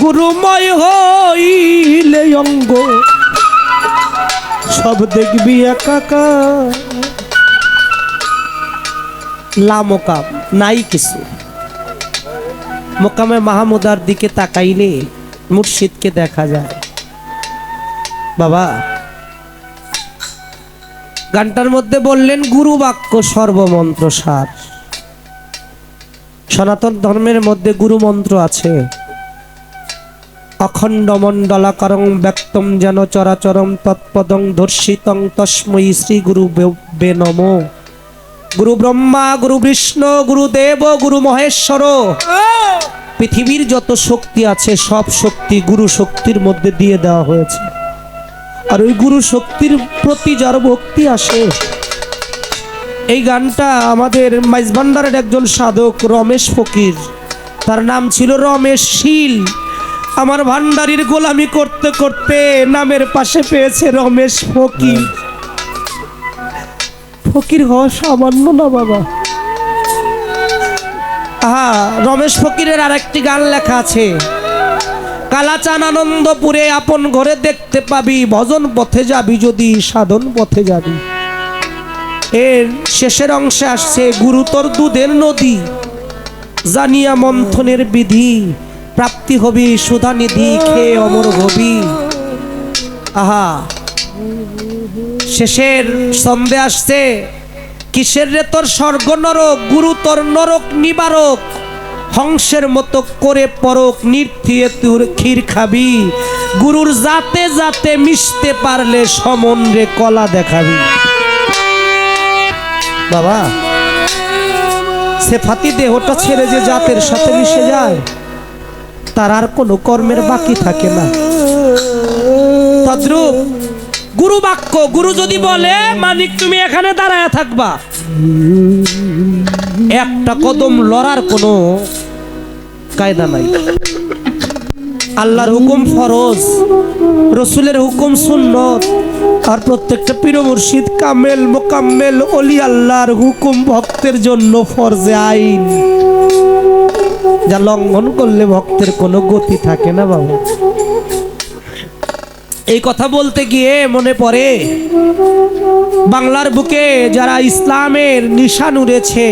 গুরুময় হইলে অঙ্গ। সব দেখবি একাকা লামোকাম নাই কিছু। মোকামে মাহমুদার দিকে তাকাইলে মুর্শিদকে দেখা যায়। বাবা, গানটার মধ্যে বললেন গুরু বাক্য সর্বমন্ত্র সার সনাতন ধর্মের মধ্যে গুরু মন্ত্র আছে। অখণ্ড মণ্ডলাকারং ব্যক্তম যেন চরাচরম তৎপদং ধর্ষিতং তস্মৈ শ্রী গুরু বে নম। গুরু ব্রহ্মা, গুরু বিষ্ণু গুরু দেব, গুরু মহেশ্বর। পৃথিবীর যত শক্তি আছে, সব শক্তি গুরু শক্তির মধ্যে দিয়ে দেওয়া হয়েছে। আর ওই গুরু শক্তির প্রতি যার ভক্তি আসে এই গানটা আমাদের মাইজভান্ডারের একজন সাধক রমেশ ফকির। তার নাম ছিল রমেশ শীল। আমার ভান্ডারির গোলামি করতে করতে নামের পাশে পেয়েছে রমেশ ফকির। ফকির হওয়া সামান্য না বাবা। আহা, রমেশ ফকিরের আর একটি গান লেখা আছে। কালাচান আনন্দপুরে আপন ঘরে দেখতে পাবি, ভজন পথে যাবি যদি, সাধন পথে যাবি। এর শেষের অংশে আসছে গুরুতর দুধের নদী। জানিয়া মন্থনের বিধি, প্রাপ্তি হবি, সুধা নিধি, খেয়ে অমর হবি। আহা, শেষের সন্ধে আসছে, কিসের রে তোর স্বর্গ নরক, গুরুতর নরক নিবারক? হংসের মতো করে পরক নির্থিয়ে তুর ক্ষীর খাবি। গুরুর জাতে জাতে মিশতে পারলে সমন রে কলা দেখাবি। বাবা, সে ফাতি দেহটা ছেড়ে যে জাতের সাথে মিশে যায়, তার আর কোনো কর্মের বাকি থাকে না। তদ্রুপ গুরু বাক্য, গুরু যদি বলে মানিক তুমি এখানে দাঁড়ায় থাকবা। একটা কদম লড়ার কোনো কায়দা নাই। আল্লাহর হুকুম ফরজ, রসুলের হুকুম সুন্নত, আর প্রত্যেকটা পীর মুর্শিদ কামেল, মোকাম্মেল, অলি আল্লাহর হুকুম ভক্তের জন্য ফরজে আইন। যা লঙ্ঘন করলে ভক্তের কোনো গতি থাকে না বাবু। এই কথা বলতে গিয়ে মনে পড়ে, বাংলার বুকে যারা ইসলামের নিশান উড়েছে,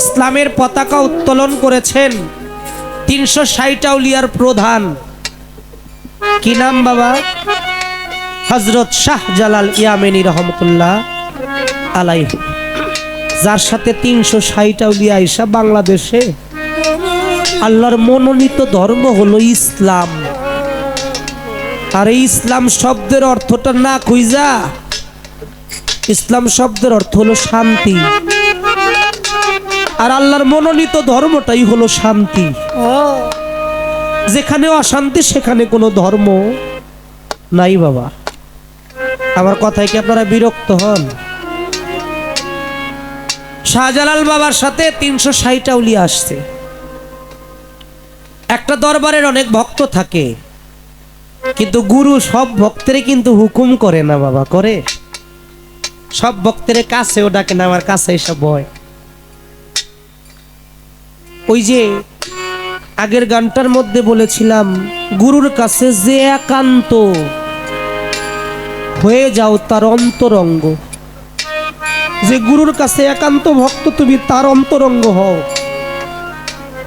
ইসলামের পতাকা উত্তোলন করেছেন তিনশো ষাট আউলিয়ার প্রধান। কি নাম বাবা? হজরত শাহ জালাল ইয়ামেনি রহমতুল্লাহ আলাই যার সাথে তিনশো ষাট আউলিয়া আইসা বাংলাদেশে। আল্লাহর মনোনীত ধর্ম হলো ইসলাম। আর এই ইসলাম শব্দের অর্থটা না খুঁজা ইসলাম শব্দের অর্থ হলো শান্তি। আর আল্লাহর মনোনীত ধর্মটাই হলো শান্তি। যেখানে অশান্তি সেখানে কোনো ধর্ম নাই বাবা। আমার কথায় কি আপনারা বিরক্ত হন? শাহজালাল বাবার সাথে তিনশো ষাট আউলিয়া আসছে। একটা দরবারের অনেক ভক্ত থাকে কিন্তু গুরু সব ভক্তের কিন্তু হুকুম করে না বাবা করে। সব ভক্তের কাছেও ডাকে না আমার কাছে এসব বয় ওই যে আগের গানটার মধ্যে বলেছিলাম গুরুর কাছে যে একান্ত হয়ে যাও তার অন্তরঙ্গ। যে গুরুর কাছে একান্ত ভক্ত তুমি তার অন্তরঙ্গ হও।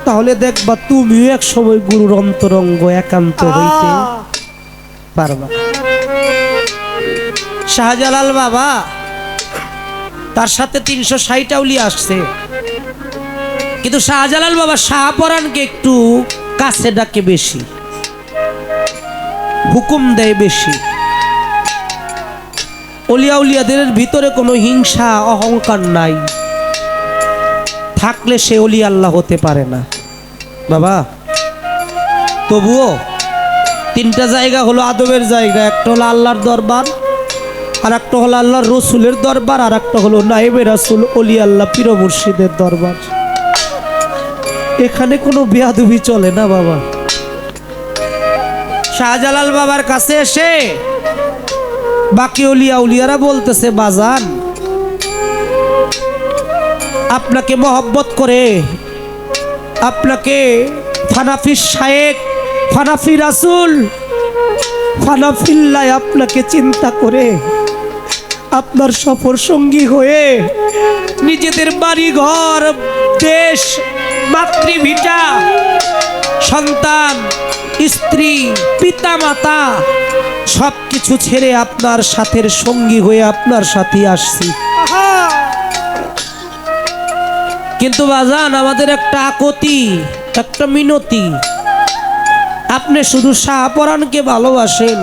তাহলে দেখবা তুমিও এক সময় গুরুর অন্তরঙ্গ একান্ত হইতে পারবা। শাহজালাল বাবা তার সাথে তিনশো ষাট আউলি আসছে। কিন্তু শাহজালাল বাবা শাহপরানকে একটু কাছে ডাকে বেশি। হুকুম দেয় বেশি। অলিয়া উলিয়াদের ভিতরে কোনো হিংসা, অহংকার নাই। থাকলে সে অলি আল্লাহ হতে পারে না। বাবা, তবুও তিনটা জায়গা হলো আদবের জায়গা, একটা হলো আল্লাহর দরবার, আর একটা হলো আল্লাহর রসুলের দরবার, আর একটা হলো নাইবে রাসুল অলি আল্লাহ পীর মুর্শিদের দরবার। এখানে কোনো বেয়াদুবি চলে না, বাবা। শাহজালাল বাবার কাছে এসে বাকি অলিয়া উলিয়ারা বলতেছে, বাজান, আপনাকে মহব্বত করে আপনাকে ফানাফি শায়েক, ফানাফি রাসুল, ফানাফিল্লায় আপনাকে চিন্তা করে আপনার সফর সঙ্গী হয়ে নিজেদের বাড়ি ঘর দেশ মাতৃভিটা, সন্তান, স্ত্রী পিতা মাতা সব কিছু ছেড়ে আপনার সাথের সঙ্গী হয়ে আপনার সাথে আসছি। কিন্তু বাজান, আমাদের একটা আকতি, একটা মিনতি। আপনি শুধু শাহপরাণকে ভালোবাসেন,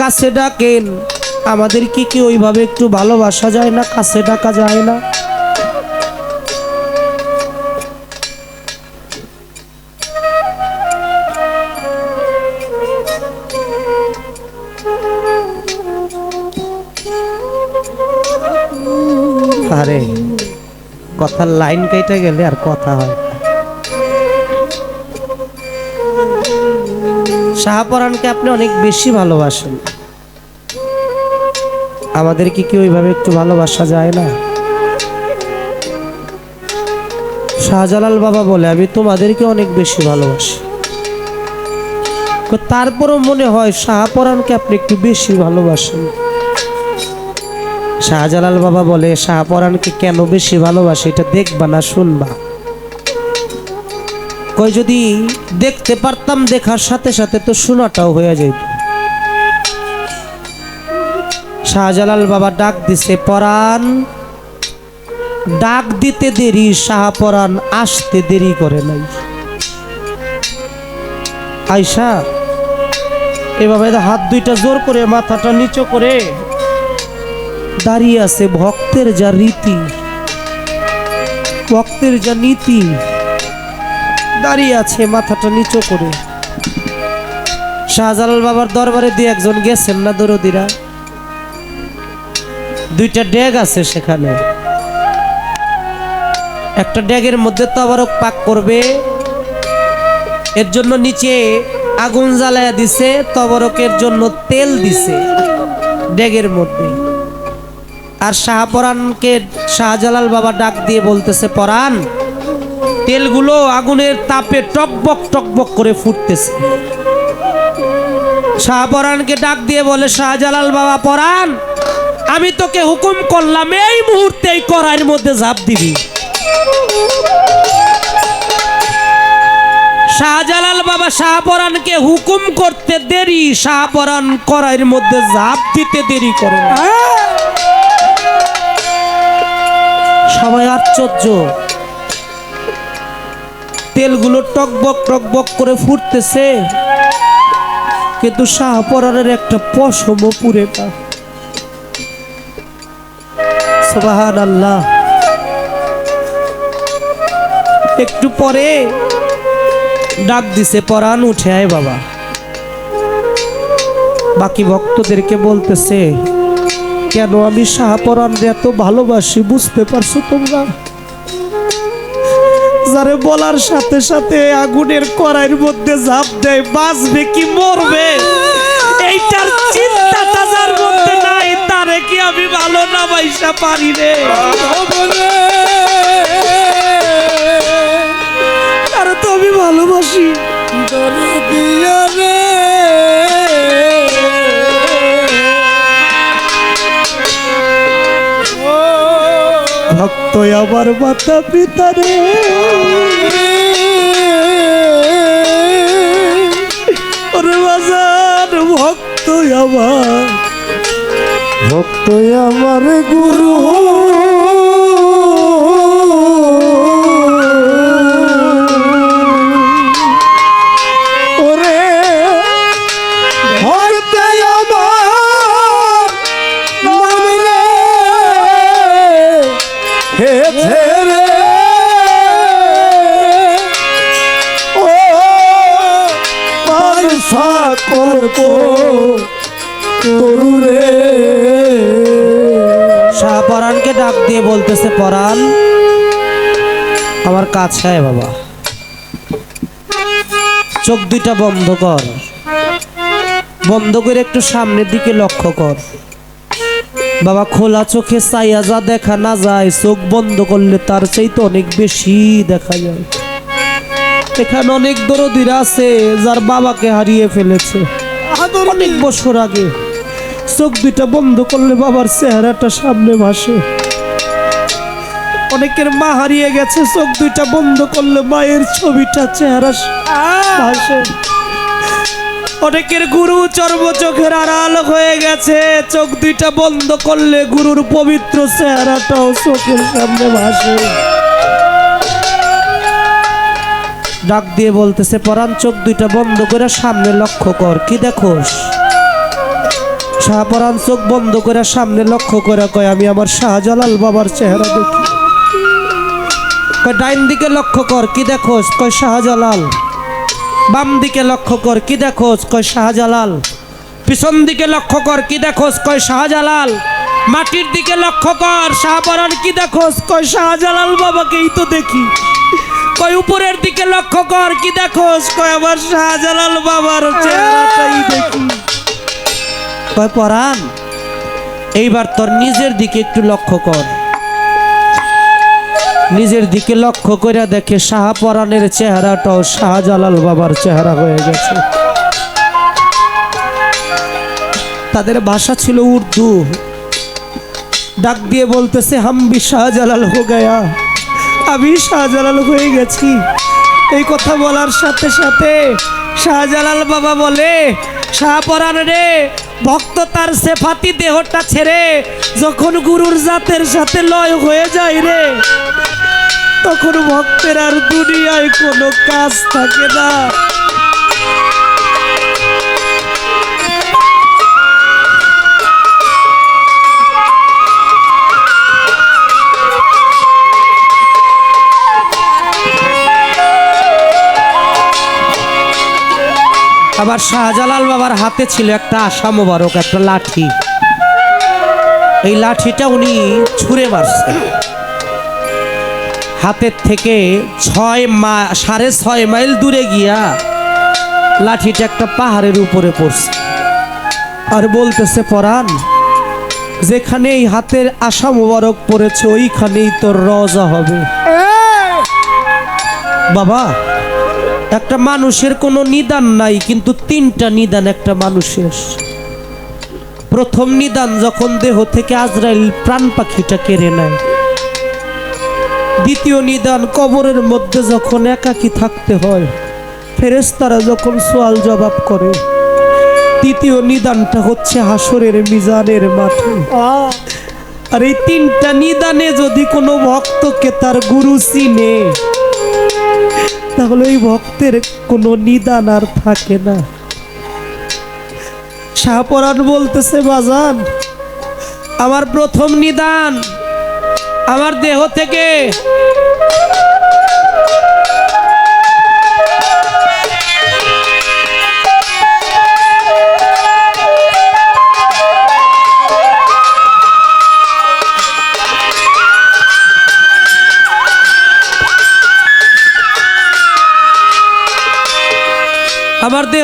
কাছে ডাকেন। আমাদের কি কি ওইভাবে একটু ভালোবাসা যায় না, কাছে ডাকা যায় না? কথার লাইন কেটে গেলে আর কথা হয় না। শাহপরাণকে আপনি অনেক বেশি ভালোবাসেন। আমাদের কি ওইভাবে একটু ভালোবাসা যায় না? শাহজালাল বাবা বলে, আমি তোমাদেরকে অনেক বেশি ভালোবাসি। তারপরও মনে হয় শাহপরাণকে আপনি একটু বেশি ভালোবাসেন। শাহজালাল বাবা বলে শাহপরাণকে কেন বেশি ভালোবাসে? এটা দেখবা না, শুনবা। কই যদি দেখতে পারতাম দেখার সাথে সাথে তো শোনাটাও হয়ে যেত শাহজালাল বাবা ডাক দিছে, পরাণ, ডাক দিতে দেরি, শাহপরাণ আসতে দেরি করে নাই। আয়সা এভাবে হাত দুইটা জোর করে, মাথাটা নিচু করে দাঁড়িয়ে আছে ভক্তের যা রীতি। ভক্তের যা নীতি। দাঁড়িয়ে আছে মাথাটা নিচু করে। শাহজালাল বাবার দরবারে দিয়ে একজন গেছেন না দরদিরা? দুইটা ড্যাগ আছে সেখানে। একটা ড্যাগের মধ্যে তবারক পাক করবে। এর জন্য নিচে আগুন জ্বালায়া দিছে, তবরকের জন্য তেল দিছে ড্যাগের মধ্যে। আর শাহপরানকে শাহজালাল বাবা ডাক দিয়ে বলতেছে পরান তেলগুলো আগুনের তাপে টকবক টকবক করে ফুটতেছে। শাহপরানকে ডাক দিয়ে বলে, শাহজালাল বাবা, পরাণ, আমি তোকে হুকুম করলাম, এই মুহূর্তে এই কড়াইয়ের মধ্যে ঝাঁপ দিবি। শাহজালাল বাবা শাহপরানকে হুকুম করতে দেরি শাহপরান কড়াইয়ের মধ্যে ঝাঁপ দিতে দেরি করে না। সবাই আশ্চর্য। তেলগুলো টকবক টকবক করে ফুটতেছে। কিন্তু শাহপরানের একটা পশম পুরে আল্লাহ একটু পরে ডাক দিছে, পরাণ উঠে, আয় বাবা। বাকি ভক্তদেরকে বলতেছে কেন আমি শাহপরানরে এত ভালোবাসি, বুঝতে পারছ তোমরা? যারে বলার সাথে সাথে আগুনের কড়াইয়ের মধ্যে ঝাঁপ দেয়, বাঁচবে কি মরবে? এইটার চিন্তাটা যার মধ্যে নাই, তারে কি আমি ভালো না বাইসা পারি রে? তারে তো আমি ভালোবাসি। ভক্ত আমার মাতা পিতা বাজার ভক্ত আমার। ভক্ত আমার গুরু। তরুরে ডাক দিয়ে বলতেছে, পরাণ, আমার কাছে বাবা। চোখ দুইটা বন্ধ কর। বন্ধ করে একটু সামনের দিকে লক্ষ্য কর। বাবা, খোলা চোখে চাইয়া যা দেখা না যায়, চোখ বন্ধ করলে তার চাইতে অনেক বেশি দেখা যায়। এখানে অনেক দরদিরা আছে, যার বাবাকে হারিয়ে ফেলেছে। অনেক বছর আগে চোখ দুইটা বন্ধ করলে বাবার চেহারাটা সামনে ভাসে। অনেকের মা হারিয়ে গেছে চোখ দুইটা বন্ধ করলে মায়ের ছবিটা চেহারা ভাসে। অনেকের গুরু চর্ম চোখের আড়াল হয়ে গেছে চোখ দুইটা বন্ধ করলে গুরুর পবিত্র চেহারাটাও চোখের সামনে ভাসে। ডাক দিয়ে বলতেছে, পরাণ চোখ দুইটা বন্ধ করে সামনে লক্ষ্য কর, কি দেখোস? শাহপরান চোখ বন্ধ করে সামনে লক্ষ্য করে কয়, আমি আমার শাহজালাল বাবার চেহারা দেখি। কয়, ডাইন দিকে লক্ষ্য কর, কি দেখোস? কয়, শাহজালাল। বাম দিকে লক্ষ্য কর, কি দেখোস? কয়, শাহজালাল। পিছন দিকে লক্ষ্য কর, কি দেখোস? কয়, শাহজালাল। মাটির দিকে লক্ষ্য কর শাহপরান কি দেখোস? কয়, শাহজালাল বাবাকেই তো দেখি। কয় উপরের দিকে লক্ষ্য কর কি দেখোস? কয় আমার শাহজালাল বাবার চেহারাটাই দেখি। কয় পরাণ এইবার তোর নিজের দিকে একটু লক্ষ্য কর। নিজের দিকে লক্ষ্য করে দেখে শাহপরাণের চেহারাটাও শাহজালাল বাবার চেহারা হয়ে গেছে। তাদের ভাষা ছিল উর্দু। ডাক দিয়ে বলতেছে হাম্বি শাহজালাল হো গয়া। আমি শাহজালাল হয়ে গেছি। এই কথা বলার সাথে সাথে শাহজালাল বাবা বলে, শাহপরাণ রে, ভক্ত তার সেফাতি দেহটা ছেড়ে যখন গুরুর জাতের সাথে লয় হয়ে যায় রে, তখন ভক্তের আর দুনিয়ায় কোনো কাজ থাকে না। আবার শাহজালাল বাবার হাতে ছিল একটা আশা মোবারক একটা লাঠি। এই লাঠিটা উনি ছুঁড়ে মারছেন। হাতের থেকে ছয় মা সাড়ে ছয় মাইল দূরে গিয়া লাঠিটা একটা পাহাড়ের উপরে পড়ছে। আর বলতেছে পরাণ যেখানে এই হাতের আশা মোবারক পড়েছে ওইখানেই তোর রজা হবে। বাবা একটা মানুষের কোনো নিদান নাই, কিন্তু তিনটা নিদান একটা মানুষের। প্রথম নিদান যখন দেহ থেকে আজরাইল প্রাণ পাখিটা কেড়ে নেয়। দ্বিতীয় নিদান কবরের মধ্যে যখন একাকী থাকতে হয় ফেরেস্তারা যখন সোয়াল জবাব করে, তৃতীয় নিদানটা হচ্ছে হাসরের মিজানের মাঠে। আর এই তিনটা নিদানে যদি কোনো ভক্তকে তার গুরু চিনে তাহলে ওই ভক্তের কোনো নিদান আর থাকে না। শাহপরাণ বলতেছে, বাজান, আমার প্রথম নিদান আমার দেহ থেকে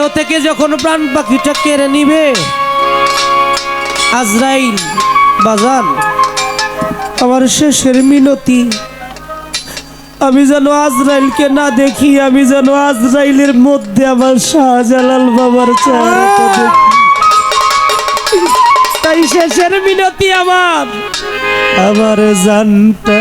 দেহ থেকে যখন প্রাণ পাখিটা কেড়ে নিবে, আজরাইল বাজান, আমার শেষের মিনতি, আমি যেন আজরাইলকে না দেখি, আমি যেন আজরাইলের মধ্যে আমার শাহজালাল বাবার তাই শেষের মিনতি আমার আমার জানটা